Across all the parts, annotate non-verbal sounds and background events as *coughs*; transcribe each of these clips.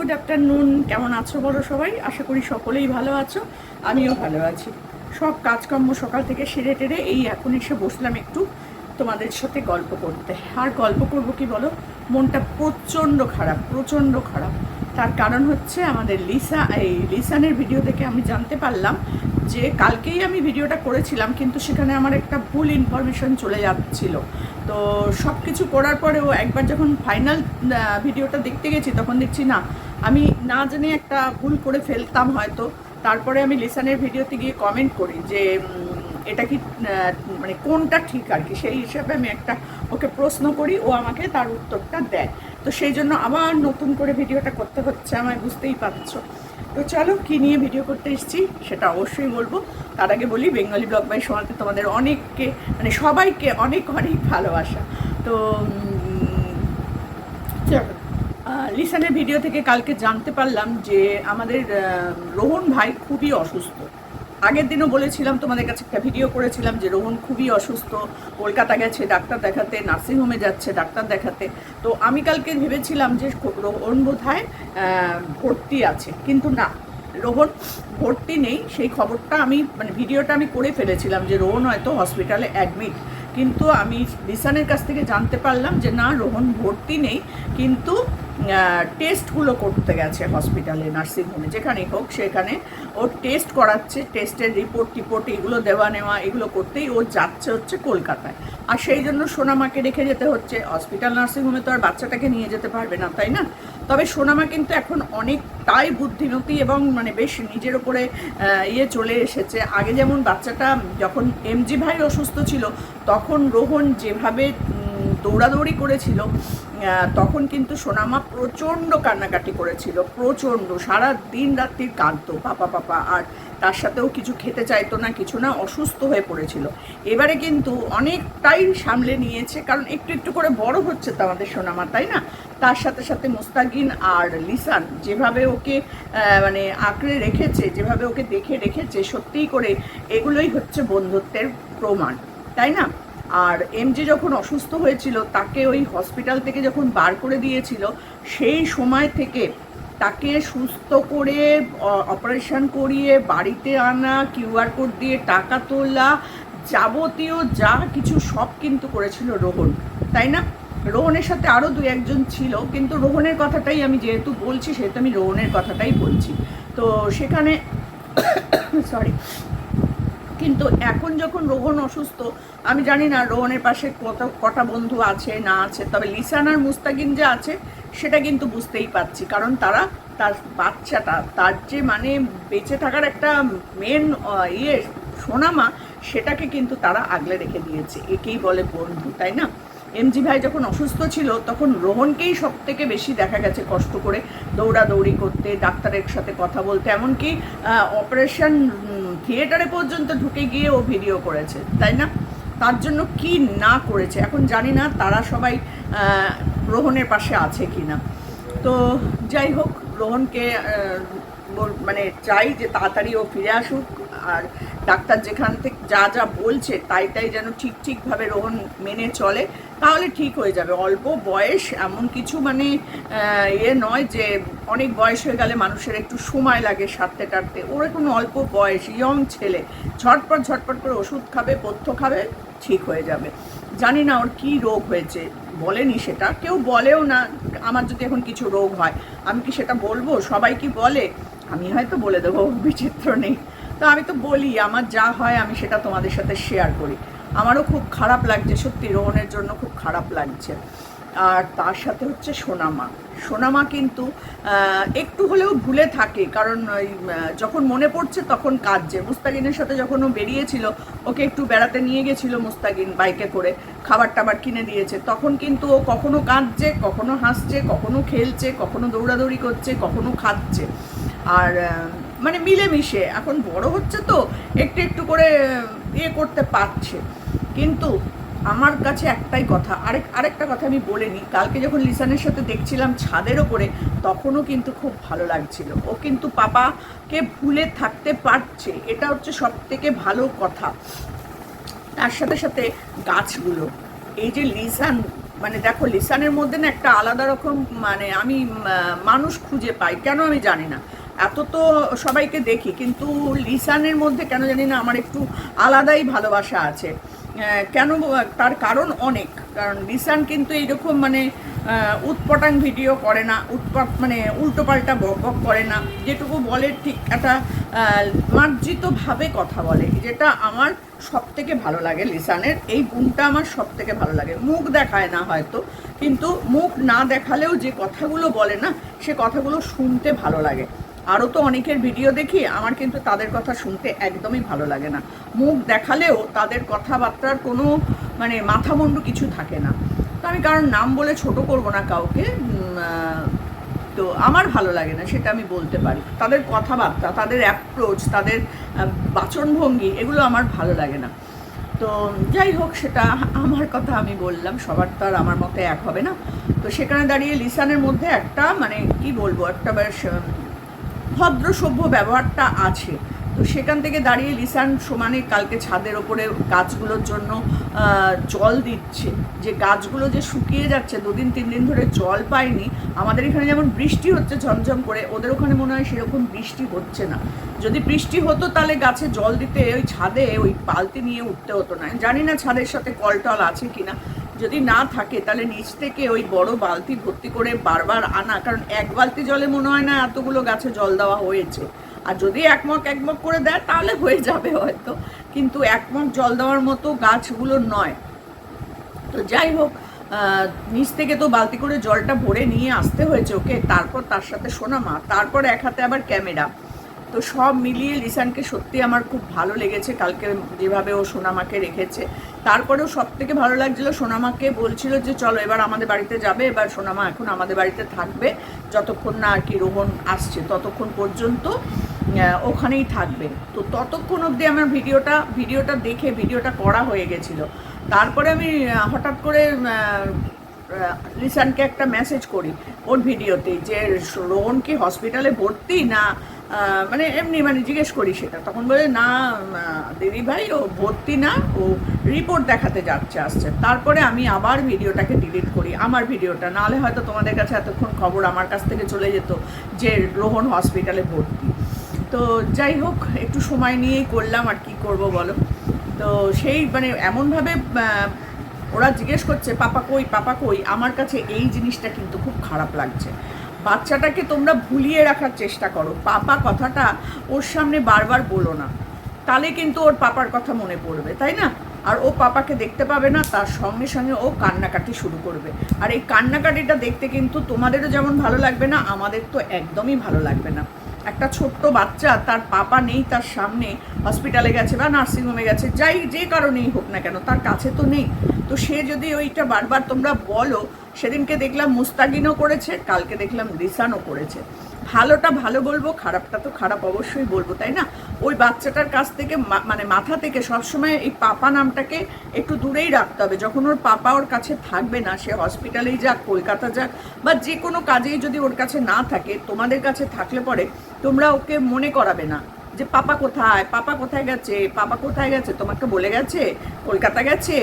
Good afternoon, কেমন আছো বলো সবাই? আশা করি সকলেই ভালো আছো, আমিও ভালো আছি। সব কাজকর্ম সকাল থেকে সেরে টেরে এই এখন এসে বসলাম একটু তোমাদের সাথে গল্প করতে। আর গল্প করব কি বলো? মনটা প্রচণ্ড খারাপ প্রচণ্ড খারাপ। তার কারণ হচ্ছে আমাদের লিসা, এই লিসানের ভিডিও থেকে আমি জানতে পারলাম যে কালকেই আমি ভিডিওটা করেছিলাম, কিন্তু সেখানে আমার একটা ভুল ইনফরমেশন চলে যাচ্ছিল। তো সব কিছু করার পরেও একবার যখন ফাইনাল ভিডিওটা দেখতে গেছি, তখন দেখছি না আমি না জেনে একটা ভুল করে ফেলতাম হয়তো। তারপরে আমি লিসানের ভিডিওতে গিয়ে কমেন্ট করি যে এটা কি মানে কোনটা ঠিক আর কি? সেই হিসাবে আমি একটা ওকে প্রশ্ন করি, ও আমাকে তার উত্তরটা দেয়। তো সেই জন্য আবার নতুন করে ভিডিওটা করতে হচ্ছে আমায়, বুঝতেই পারছ। তো চলো, কি নিয়ে ভিডিও করতে এসেছি সেটা অবশ্যই বলব। তার আগে বলি, বেঙ্গলি ব্লগ বাই সমাতে তোমাদের অনেককে মানে সবাইকে অনেক অনেক ভালোবাসা। তো চলো লিসানের ভিডিও থেকে কালকে জানতে পারলাম যে আমাদের রোহন ভাই খুবই অসুস্থ। আগের দিনও বলেছিলাম তোমাদের কাছে একটা ভিডিও করেছিলাম যে রোহন খুবই অসুস্থ, কলকাতা গেছে, ডাক্তার দেখাতে নার্সিংহোমে যাচ্ছে, ডাক্তার দেখাতে। তো আমি কালকে ভেবেছিলাম যে রোহন বোধ ভর্তি আছে। কিন্তু না, রোহন ভর্তি নেই। সেই খবরটা আমি মানে ভিডিওটা আমি করে ফেলেছিলাম যে রোহন হয়তো হসপিটালে অ্যাডমিট। কিন্তু আমি লিসানের কাছ থেকে জানতে পারলাম যে না, রোহন ভর্তি নেই। কিন্তু টেস্টগুলো করতে গেছে হসপিটালে নার্সিংহোমে যেখানেই হোক সেখানে। ও টেস্ট করাচ্ছে টেস্টের রিপোর্ট টিপোর্ট এগুলো দেওয়া নেওয়া এগুলো করতেই ও যাচ্ছে হচ্ছে কলকাতায়। আর সেই জন্য সোনামাকে রেখে যেতে হচ্ছে। হসপিটাল নার্সিংহোমে তো আর বাচ্চাটাকে নিয়ে যেতে পারবে না, তাই না? তবে সোনামা কিন্তু এখন অনেকটাই বুদ্ধিমতী এবং মানে বেশ নিজের ওপরে ইয়ে চলে এসেছে। আগে যেমন বাচ্চাটা যখন এমজি ভাই অসুস্থ ছিল, তখন রোহন যেভাবে দৌড়াদৌড়ি করেছিল তখন কিন্তু সোনামা প্রচণ্ড কান্নাকাটি করেছিল, প্রচণ্ড, সারা দিন রাত্রির কাঁদতো, পাপা পাপা, আর তার সাথেও কিছু খেতে চাইতো না, কিছু না, অসুস্থ হয়ে পড়েছিল। এবারে কিন্তু অনেকটাই সামলে নিয়েছে, কারণ একটু একটু করে বড় হচ্ছে তো আমাদের সোনামা, তাই না? তার সাথে সাথে মোস্তাকিন আর লিসান যেভাবে ওকে মানে আঁকড়ে রেখেছে, যেভাবে ওকে দেখে রেখেছে, সত্যিই করে এগুলোই হচ্ছে বন্ধুত্বের প্রমাণ, তাই না? আর এম এমজি যখন অসুস্থ হয়েছিল, তাকে ওই হসপিটাল থেকে যখন বার করে দিয়েছিল, সেই সময় থেকে তাকে সুস্থ করে অপারেশন করিয়ে, বাড়িতে আনা কিউআর কোড দিয়ে টাকা তোলা, যাবতীয় যা কিছু সব কিন্তু করেছিল রোহন, তাই না? রোহনের সাথে আরও দু একজন ছিল, কিন্তু রোহনের কথাটাই আমি যেহেতু বলছি, সেহেতু আমি রোহনের কথাটাই বলছি। তো সেখানে *coughs* সরি কিন্তু এখন যখন রোহন অসুস্থ, আমি জানি না রোহনের পাশে কত, কটা বন্ধু আছে, না আছে, তবে লিসান আর মুস্তাকিন যে আছে, সেটা কিন্তু বুঝতেই পারছি। কারণ তারা তার বাচ্চাটা, তার যে মানে বেঁচে থাকার একটা মেন ইয়ে সোনামা, সেটাকে কিন্তু তারা আগলে রেখে দিয়েছে। একেই বলে বন্ধু, তাই না? এমজি ভাই যখন অসুস্থ ছিল, তখন রোহনকেই সব থেকে বেশি দেখা গেছে কষ্ট করে দৌড়াদৌড়ি করতে, ডাক্তারের সাথে কথা বলতে, এমনকি অপারেশন থিয়েটারে পর্যন্ত ঢুকে গিয়ে ও ভিডিও করেছে, তাই না? তার জন্য কি না করেছে? এখন জানি না তারা সবাই রোহনের পাশে আছে কি না তো যাই হোক, রোহনকে মানে চাই যে তাড়াতাড়ি ও ফিরে আসুক। আর ডাক্তার যেখান থেকে যা যা বলছে, তাই তাই যেন ঠিক ঠিকভাবে রোহন মেনে চলে, তাহলে ঠিক হয়ে যাবে। অল্প বয়স এমন কিছু মানে ইয়ে নয় যে অনেক বয়স হয়ে গেলে মানুষের একটু সময় লাগে সারতে টারতে। ওর এখন অল্প বয়স, ইয়ং ছেলে। ঝটপট ঝটপট করে ওষুধ খাবে, পথ্য খাবে, ঠিক হয়ে যাবে। জানি না ওর কী রোগ হয়েছে, বলেনি সেটা। কেউ বলেও না আমার যদি এখন কিছু রোগ হয়। আমি কি সেটা বলব? সবাই কি বলে? আমি হয়তো বলে দেবো, বিচিত্র নেই। তো আমি তো বলি, আমার যা হয় আমি সেটা তোমাদের সাথে শেয়ার করি। আমারও খুব খারাপ লাগছে, সত্যি রোহনের জন্য খুব খারাপ লাগছে। আর তার সাথে হচ্ছে সোনামা। সোনামা কিন্তু একটু হলেও ভুলে থাকে, কারণ যখন মনে পড়ছে তখন কাঁদছে। মুস্তাকিনের সাথে যখন ও বেরিয়েছিল, ওকে একটু বেড়াতে নিয়ে গেছিল মুস্তাকিন বাইকে করে, খাবার টাবার কিনে দিয়েছে। তখন কিন্তু ও কখনো কাঁদছে, কখনো হাসছে, কখনো খেলছে, কখনো দৌড়াদৌড়ি করছে, কখনো খাচ্ছে। আর মানে মিলেমিশে। এখন বড় হচ্ছে তো, একটু একটু করে ইয়ে করতে পারছে। কিন্তু আমার কাছে একটাই কথা, আরেক, আরেকটা কথা আমি বলে নিই। কালকে যখন লিসানের সাথে দেখছিলাম ছাদের ওপরে, তখনও কিন্তু খুব ভালো লাগছিল। ও কিন্তু পাপাকে ভুলে থাকতে পারছে। এটা হচ্ছে সব থেকে ভালো কথা। তার সাথে সাথে গাছগুলো, এই যে লিসান মানে দেখো লিসানের মধ্যে না একটা আলাদা রকম মানে আমি মানুষ খুঁজে পাই। কেন আমি জানি না। এত তো সবাইকে দেখি, কিন্তু লিসানের মধ্যে কেন জানি না আমার একটু আলাদাই ভালোবাসা আছে। কেন তার কারণ অনেক, কারণ লিসান কিন্তু এইরকম মানে উৎপটাং ভিডিও করে না, উৎপাট মানে উল্টোপাল্টা বক বক করে না, যেটুকু বলে ঠিক একটা মার্জিতভাবে কথা বলে, যেটা আমার সব থেকে ভালো লাগে লিসানের, এই গুণটা আমার সব থেকে ভালো লাগে। মুখ দেখায় না হয়তো, কিন্তু মুখ না দেখালেও যে কথাগুলো বলে না, সে কথাগুলো শুনতে ভালো লাগে। আরও তো অনেকের ভিডিও দেখি, আমার কিন্তু তাদের কথা শুনতে একদমই ভালো লাগে না। মুখ দেখালেও তাদের কথাবার্তার কোনো মানে মাথা মুন্ডু কিছু থাকে না। তো আমি কারণ নাম বলে ছোট করব না কাউকে তো আমার ভালো লাগে না, সেটা আমি বলতে পারি। তাদের কথাবার্তা, তাদের অ্যাপ্রোচ তাদের বাচনভঙ্গি, এগুলো আমার ভালো লাগে না। তো যাই হোক, সেটা আমার কথা আমি বললাম, সবার তো আর আমার মতে এক হবে না। তো সেখানে দাঁড়িয়ে লিসানের মধ্যে একটা মানে কি বলব, একটা বেশ ভদ্র সভ্য ব্যবহারটা আছে। তো সেখান থেকে দাঁড়িয়ে লিসান সমানে কালকে ছাদের ওপরে গাছগুলোর জন্য জল দিচ্ছে। যে গাছগুলো যে শুকিয়ে যাচ্ছে, দুদিন, তিন দিন ধরে জল পায়নি, আমাদের এখানে যেমন বৃষ্টি হচ্ছে ঝমঝম করে, ওদের ওখানে মনে হয় সেরকম বৃষ্টি হচ্ছে না। যদি বৃষ্টি হতো তাহলে গাছে জল দিতে ওই ছাদে ওই বালতি নিয়ে উঠতে হতো না। জানি না ছাদের সাথে কল টল আছে কিনা। যদি না থাকে, তাহলে নিচ থেকে ওই বড় বালতি ভর্তি করে বারবার আনা। কারণ এক বালতি জলে মনে হয় না এতগুলো গাছে জল দেওয়া হয়েছে। আর যদি একমক একমক করে দেয়, তাহলে হয়ে যাবে হয়তো। কিন্তু একমক জল দেওয়ার মতো গাছগুলো নয়। তো যাই হোক নিচ থেকে তো বালতি করে জলটা ভরে নিয়ে আসতে হয়েছে ওকে। তারপর তার সাথে সোনামা তারপর এক হাতে আবার ক্যামেরা। তো সব মিলিয়ে লিসানকে সত্যি আমার খুব ভালো লেগেছে। কালকে যেভাবে ও সোনামাকে রেখেছে। তারপরেও সব থেকে ভালো লাগছিল, সোনামাকে বলছিল যে, চলো এবার আমাদের বাড়িতে যাবে। এবার সোনামা এখন আমাদের বাড়িতে থাকবে। যতক্ষণ না আর কি রোহন আসছে, ততক্ষণ পর্যন্ত ওখানেই থাকবে। তো ততক্ষণ অবধি আমার ভিডিওটা ভিডিওটা দেখে, ভিডিওটা করা হয়ে গেছিল। তারপরে আমি হঠাৎ করে লিসানকে একটা মেসেজ করি ওর ভিডিওতে যে রোহন কি হসপিটালে ভর্তি না মানে এমনি মানে জিজ্ঞেস করি সেটা। তখন বলে, না দিদি ভাই, ও ভর্তি না, ও রিপোর্ট দেখাতে যাচ্ছে, আসছে। তারপরে আমি আবার ভিডিওটাকে ডিলিট করি, আমার ভিডিওটা। নাহলে হয়তো তোমাদের কাছে এতক্ষণ খবর আমার কাছ থেকে চলে যেত যে রোহন হসপিটালে ভর্তি। তো যাই হোক, একটু সময় নিয়েই করলাম, আর কি করব বলো? তো সেই মানে এমনভাবে ওরা জিজ্ঞেস করছে, পাপা কই পাপা কই? আমার কাছে এই জিনিসটা কিন্তু খুব খারাপ লাগছে। বাচ্চাটাকে তোমরা ভুলিয়ে রাখার চেষ্টা করো। পাপা কথাটা ওর সামনে বারবার বলো না। তাহলে কিন্তু ওর পাপার কথা মনে পড়বে, তাই না? আর ও পাপাকে দেখতে পাবে না, তার সঙ্গে সঙ্গে ও কান্নাকাটি শুরু করবে। আর এই কান্নাকাটিটা দেখতে কিন্তু তোমাদেরও যেমন ভালো লাগবে না, আমাদের তো একদমই ভালো লাগবে না। একটা ছোট্ট বাচ্চা তার পাপা নেই, তার সামনে হসপিটালে গেছে বা নার্সিংহোমে গেছে, যাই, যে কারণেই হোক না কেন, তার কাছে তো নেই। তো সে যদি ওইটা বারবার তোমরা বলো, সেদিনকে দেখলাম মুস্তাগিনও করেছে, কালকে দেখলাম রিসানও করেছে। ভালোটা ভালো বলব, খারাপটা তো খারাপ অবশ্যই বলব, তাই না? ওই বাচ্চাটার কাছ থেকে মানে মাথা থেকে সবসময় এই পাপা নামটাকে একটু দূরেই রাখতে হবে। যখন ওর পাপা ওর কাছে থাকবে না, সে হসপিটালেই যাক, কলকাতা যাক, বা যে কোনো কাজেই যদি ওর কাছে না থাকে, তোমাদের কাছে থাকলে পরে তোমরা ওকে মনে করাবে না যে, পাপা কোথায়? পাপা কোথায় গেছে? পাপা কোথায় গেছে? তোমাকে বলে গেছে? কলকাতা গেছে?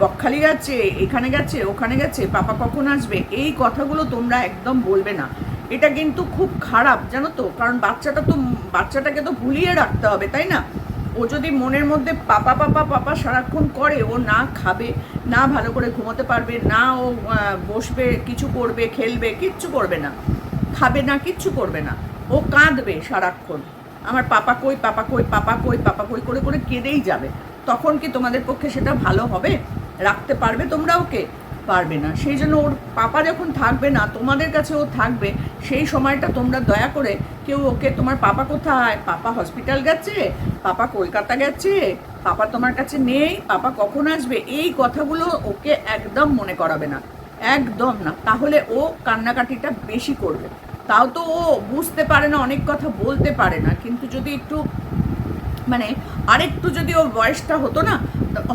বকখালি গেছে? এখানে গেছে? ওখানে গেছে? পাপা কখন আসবে? এই কথাগুলো তোমরা একদম বলবে না। এটা কিন্তু খুব খারাপ, জানো তো? কারণ বাচ্চাটা তো, বাচ্চাটাকে তো ভুলিয়ে রাখতে হবে, তাই না? ও যদি মনের মধ্যে পাপা পাপা পাপা সারাক্ষণ করে, ও না খাবে, না ভালো করে ঘুমোতে পারবে, না ও বসবে, কিছু করবে, খেলবে, কিচ্ছু করবে না, খাবে না, কিচ্ছু করবে না, ও কাঁদবে সারাক্ষণ। আমার পাপা কই পাপা কই পাপা কই পাপা কই করে করে কেঁদেই যাবে। তখন কি তোমাদের পক্ষে সেটা ভালো হবে? রাখতে পারবে তোমরা ওকে পারবে না। সেই জন্য ওর পাপা যখন থাকবে না, তোমাদের কাছে ও থাকবে, সেই সময়টা তোমরা দয়া করে কেউ ওকে, তোমার পাপা কোথায়? পাপা হসপিটাল গেছে, পাপা কলকাতা গেছে, পাপা তোমার কাছে নেই, পাপা কখন আসবে? এই কথাগুলো ওকে একদম মনে করাবে না। একদম না। তাহলে ও কান্নাকাটিটা বেশি করবে। তাও তো ও বুঝতে পারে না, অনেক কথা বলতে পারে না। কিন্তু যদি একটু মানে আরেকটু যদি ওর বয়সটা হতো না,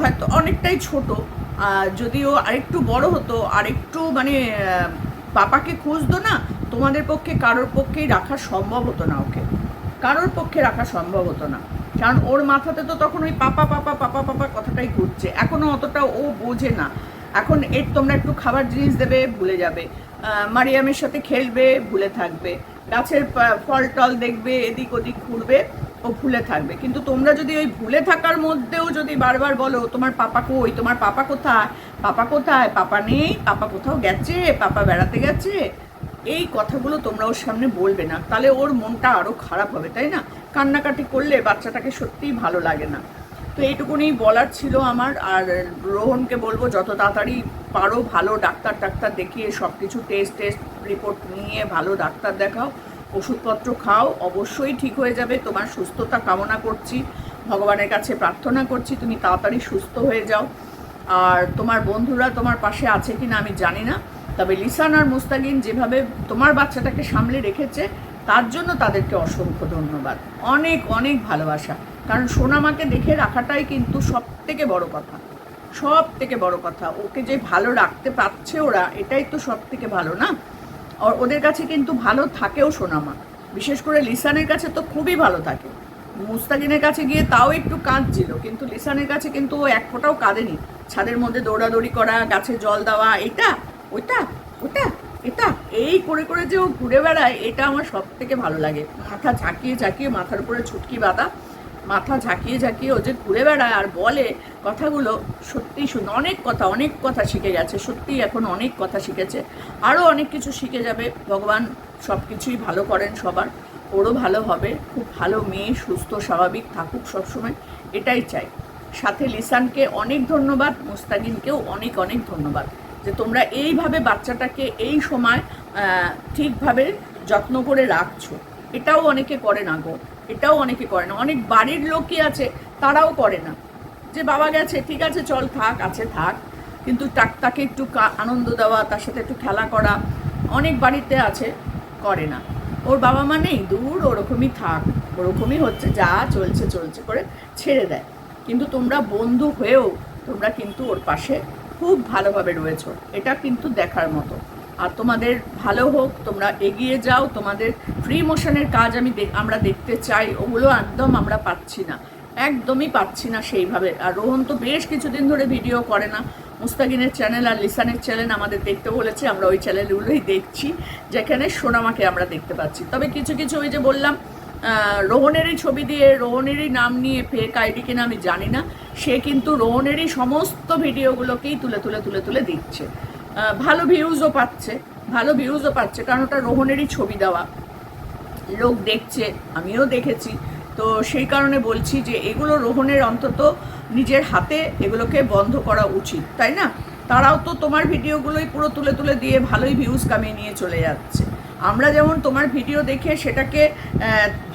হয়তো অনেকটাই ছোট। যদি ও আরেকটু বড় হতো, আরেকটু মানে পাপাকে খুঁজতো না, তোমাদের পক্ষে, কারোর পক্ষেই রাখা সম্ভব হতো না ওকে। কারোর পক্ষে রাখা সম্ভব হতো না। কারণ ওর মাথাতে তো তখন ওই পাপা পাপা পাপা পাপা কথাটাই ঘুরছে। এখনও অতটা ও বোঝে না। এখন এর তোমরা একটু খাবার জিনিস দেবে, ভুলে যাবে। মারিয়ামের সাথে খেলবে, ভুলে থাকবে। গাছের ফল টল দেখবে এদিক ওদিক ঘুরবে। ও ভুলে থাকবে। কিন্তু তোমরা যদি ওই ভুলে থাকার মধ্যেও যদি বারবার বলো, তোমার পাপা কই? তোমার পাপা কোথায়? পাপা কোথায়? পাপা নেই? পাপা কোথাও গেছে? পাপা বেড়াতে গেছে? এই কথাগুলো তোমরা ওর সামনে বলবে না। তাহলে ওর মনটা আরও খারাপ হবে, তাই না? কান্নাকাটি করলে বাচ্চাটাকে সত্যিই ভালো লাগে না। তো এইটুকুনি বলার ছিল আমার। আর রোহনকে বলব, যত তাড়াতাড়ি পারো, ভালো ডাক্তার টাক্তার দেখিয়ে সব কিছু টেস্ট টেস্ট রিপোর্ট নিয়ে ভালো ডাক্তার দেখাও। ওষুধপত্র খাও, অবশ্যই ঠিক হয়ে যাবে। তোমার সুস্থতা কামনা করছি। ভগবানের কাছে প্রার্থনা করছি, তুমি তাড়াতাড়ি সুস্থ হয়ে যাও। আর তোমার বন্ধুরা তোমার পাশে আছে কি না আমি জানি না। তবে লিসান আর মুস্তাকিন যেভাবে তোমার বাচ্চাটাকে সামলে রেখেছে, তার জন্য তাদেরকে অসংখ্য ধন্যবাদ। অনেক অনেক ভালোবাসা। কারণ সোনামাকে দেখে রাখাটাই কিন্তু সব থেকে বড় কথা। সব থেকে বড় কথা। ওকে যে ভালো রাখতে পারছে ওরা, এটাই তো সব থেকে ভালো না? ওদের কাছে কিন্তু ভালো থাকেও সোনামা। বিশেষ করে লিসানের কাছে তো খুবই ভালো থাকে। মুস্তাকিনের কাছে গিয়ে তাও একটু কাঁদছিল, কিন্তু লিসানের কাছে কিন্তু ও এক ফোঁটাও কাঁদেনি। ছাদের মধ্যে দৌড়াদৌড়ি করা, গাছে জল দেওয়া, এটা, ওইটা ওটা এটা, এই করে করে যে ও ঘুরে বেড়ায়, এটা আমার সব থেকে ভালো লাগে। মাথা ঝাঁকিয়ে ঝাঁকিয়ে মাথার উপরে ছুটকি বাঁধা। মাথা ঝাঁকিয়ে ঝাঁকিয়ে ও যে ঘুরে বেড়ায় আর বলে কথাগুলো সত্যিই শুনে, অনেক কথা অনেক কথা শিখে গেছে, সত্যিই এখন অনেক কথা শিখেছে। আরও অনেক কিছু শিখে যাবে, ভগবান সব কিছুই ভালো করেন সবার, ওরও ভালো হবে, খুব ভালো মেয়ে, সুস্থ, স্বাভাবিক, থাকুক সবসময়, এটাই চাই। সাথে লিসানকে অনেক ধন্যবাদ, মুস্তাকিনকেও অনেক অনেক ধন্যবাদ, যে তোমরা এইভাবে বাচ্চাটাকে এই সময় ঠিকভাবে যত্ন করে রাখছো। এটাও অনেকে করে না গো। এটাও অনেকে করে না। অনেক বাড়ির লোকই আছে, তারাও করে না। যে বাবা গেছে, ঠিক আছে, চল থাক, আছে, থাক। কিন্তু তাক- একটু আনন্দ দেওয়া, তার সাথে একটু খেলা করা, অনেক বাড়িতে আছে, করে না। ওর বাবা মা নেই, দূর, ওরকমই থাক, ওরকমই হচ্ছে, যা চলছে চলছে করে ছেড়ে দেয়। কিন্তু তোমরা বন্ধু হয়েও তোমরা কিন্তু ওর পাশে খুব ভালোভাবে রয়েছো। এটা কিন্তু দেখার মতো। আর তোমাদের ভালো হোক, তোমরা এগিয়ে যাও, তোমাদের ফ্রি মোশনের কাজ আমি আমরা দেখতে চাই, ওগুলো একদম আমরা পাচ্ছি না, একদমই পাচ্ছি না সেইভাবে। আর রোহন তো বেশ কিছুদিন ধরে ভিডিও করে না। মুস্তাকিনের চ্যানেল আর লিসানের চ্যানেল আমাদের দেখতে বলেছে, আমরা ওই চ্যানেলগুলোই দেখছি, যেখানে সোনামাকে আমরা দেখতে পাচ্ছি। তবে কিছু কিছু ওই যে বললাম রোহনেরই ছবি দিয়ে, রোহনেরই নাম নিয়ে ফেক আইডি কিনা আমি জানি না, সে কিন্তু রোহনেরই সমস্ত ভিডিওগুলোকেই তুলে তুলে তুলে তুলে দিচ্ছে। ভালো ভিউজও পাচ্ছে, ভালো ভিউজও পাচ্ছে, কারণ ওটা রোহনেরই ছবি দেওয়া। লোক দেখছে, আমিও দেখেছি। তো সেই কারণে বলছি যে এগুলো রোহনের অন্তত নিজের হাতে এগুলোকে বন্ধ করা উচিত, তাই না? তারাও তো তোমার ভিডিওগুলোই পুরো তুলে তুলে দিয়ে ভালোই ভিউজ কামিয়ে নিয়ে চলে যাচ্ছে। আমরা যেমন তোমার ভিডিও দেখে সেটাকে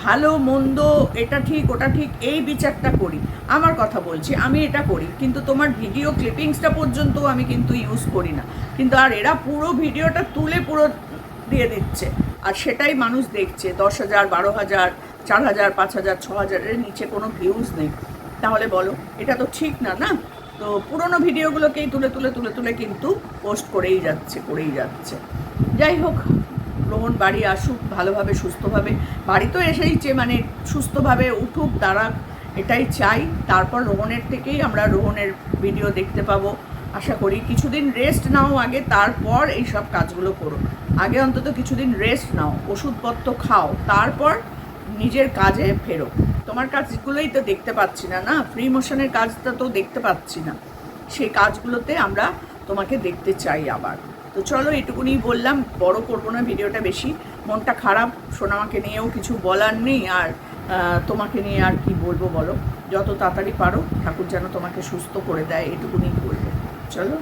ভালো, মন্দ, এটা ঠিক, ওটা ঠিক, এই বিচারটা করি। আমার কথা বলছি, আমি এটা করি, কিন্তু তোমার ভিডিও ক্লিপিংসটা পর্যন্ত আমি কিন্তু ইউজ করি না। কিন্তু আর এরা পুরো ভিডিওটা তুলে পুরো দিয়ে দিচ্ছে। আর সেটাই মানুষ দেখছে, দশ হাজার, বারো হাজার, চার হাজার, পাঁচ হাজার, ছ হাজারের নিচে কোনো ভিউজ নেই। তাহলে বলো, এটা তো ঠিক না না? তো পুরোনো ভিডিওগুলোকেই তুলে তুলে তুলে তুলে কিন্তু পোস্ট করেই যাচ্ছে করেই যাচ্ছে। যাই হোক। রোহন বাড়ি আসুক ভালোভাবে, সুস্থভাবে। বাড়ি তো এসেইছে মানে সুস্থভাবে উঠুক, দাঁড়াক, এটাই চাই। তারপর রোহনের থেকেই আমরা রোহনের ভিডিও দেখতে পাবো, আশা করি। কিছুদিন রেস্ট নাও আগে, তারপর এই সব কাজগুলো করো। আগে অন্তত কিছুদিন রেস্ট নাও, ওষুধপত্র খাও, তারপর নিজের কাজে ফেরো। তোমার কাজগুলোই তো দেখতে পাচ্ছি না না? ফ্রি মোশনের কাজটা তো দেখতে পাচ্ছি না। সেই কাজগুলোতে আমরা তোমাকে দেখতে চাই আবার। তো চলো এটুকুনি বললাম, বড় করব না ভিডিওটা বেশি। মনটা খারাপ, সোনামাকে নিয়েও কিছু বলার নেই, আর তোমাকে নিয়ে আর কি বলব বলো? যত তাড়াতাড়ি পারো, ঠাকুর যেন তোমাকে সুস্থ করে দেয় এটুকুনি বলব। চলো।